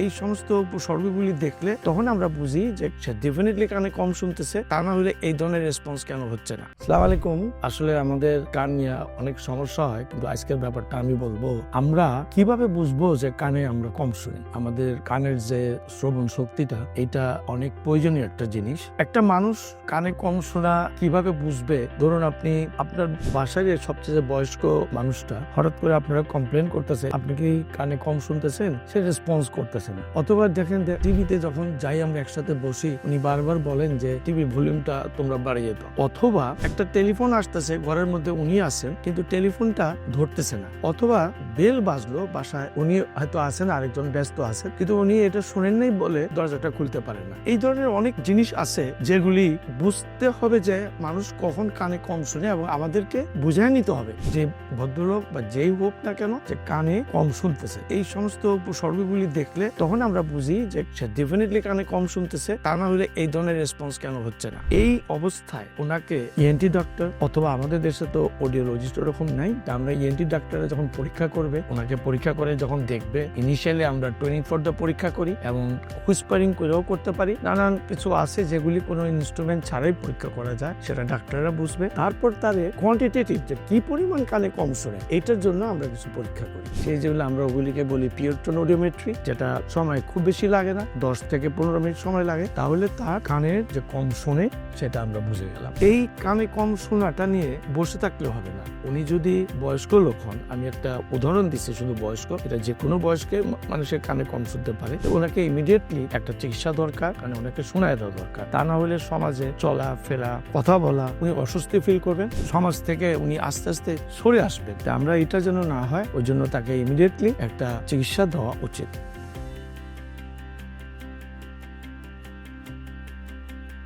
এই সমস্ত উপসর্গগুলি দেখলে তখন আমরা বুঝি যে সে ডেফিনেটলি কানে কম শুনতেছে, তা না হলে এই ধরনের রেসপন্স কেন হচ্ছে না। সালাম আলাইকুম। আসলে আমাদের কান নিয়ে অনেক সমস্যা হয়, কিন্তু আজকের ব্যাপারটা আমি বলব, আমরা কীভাবে বুঝব যে কানে আমরা কম শুনি? আমাদের কানের যে শ্রবণ শক্তিটা, এটা অনেক প্রয়োজনীয় একটা জিনিস। একটা মানুষ কানে কম শোনা কীভাবে বুঝবে? ধরুন আপনি, আপনার বাসায় সবচেয়ে বয়স্ক মানুষটা, হঠাৎ করে আপনারা কমপ্লেন করতেছে, আপনি কি কানে কম শুনতেছেন? সে রেসপন্স করতেছে। না। অথবা দেখেন টিভিতে যখন যাই আমরা একসাথে বসি, উনি বারবার বলেন যে, টিভি ভলিউমটা তোমরা বাড়িয়ে দাও। অথবা একটা টেলিফোন আসতেছে, ঘরের মধ্যে উনি আছেন, কিন্তু টেলিফোনটা ধরতেছে না। অথবা বেল বাজলো বাসায়, উনি হয়তো আছেন, আরেকজন ব্যস্ত আছেন কিন্তু উনি এটা শুনেন নাই বলে দরজাটা খুলতে পারেন না। এই ধরনের অনেক জিনিস আছে যেগুলি বুঝতে হবে যে মানুষ কখন কানে কম শুনে এবং আমাদেরকে বুঝাই নিতে হবে। যে ভদ্রলোক বা যেই হোক না কেন, যে কানে কম শুনতেছে। এই সমস্ত উপসর্গগুলি দেখলে তখন আমরা বুঝি যে সে ডেফিনেটলি কানে কম শুনতেছে, তা না হলে এই ধরনের রেসপন্স কেন হচ্ছে না। এই অবস্থায় ওনাকে ইএনটি ডক্টর অথবা আমাদের দেশে তো অডিওলজিস্ট ওরকম নাই আমরা ইএনটি ডাক্তারে যখন পরীক্ষা করবে, ওনাকে পরীক্ষা করে যখন দেখবে ইনিশিয়ালি আমরা টোয়েন্টি ফোর দ্য পরীক্ষা করি এবং হুইসপারিং করেও করতে পারি। নানান কিছু আছে যেগুলি কোনো ইনস্ট্রুমেন্ট ছাড়াই পরীক্ষা করা যায়, সেটা ডাক্তাররা বুঝবে। তারপর তাদের কোয়ান্টিটেটিভ যে কি পরিমাণ কানে কম শোনে, এটার জন্য আমরা কিছু পরীক্ষা করি। সেই যেগুলো আমরা ওগুলিকে বলি পিওরটন অডিওমেট্রি যেটা সময় খুব বেশি লাগে না, দশ থেকে পনেরো মিনিট সময় লাগে, তাহলে তার কানের যে কম শোনে সেটা আমরা বুঝে গেলাম। এই কানে কম শোনাটা নিয়ে বসে থাকলে হবে না। উনি যদি বয়স্ক লোক হন, আমি একটা উদাহরণ দিচ্ছি শুধু বয়স্ক, এটা যে কোনো বয়স্কে মানুষের কানে কম শুনতে পারে। ওনাকে ইমিডিয়েটলি একটা চিকিৎসা দরকার কারণ ওনাকে শোনায় দেওয়া দরকার। তা না হলে সমাজে চলা, ফেরা, কথা বলা, উনি অস্বস্তি ফিল করবেন। সমাজ থেকে উনি আস্তে আস্তে সরে আসবেন। আমরা এটা যেন না হয়, ওই জন্য তাকে ইমিডিয়েটলি একটা চিকিৎসা দেওয়া উচিত।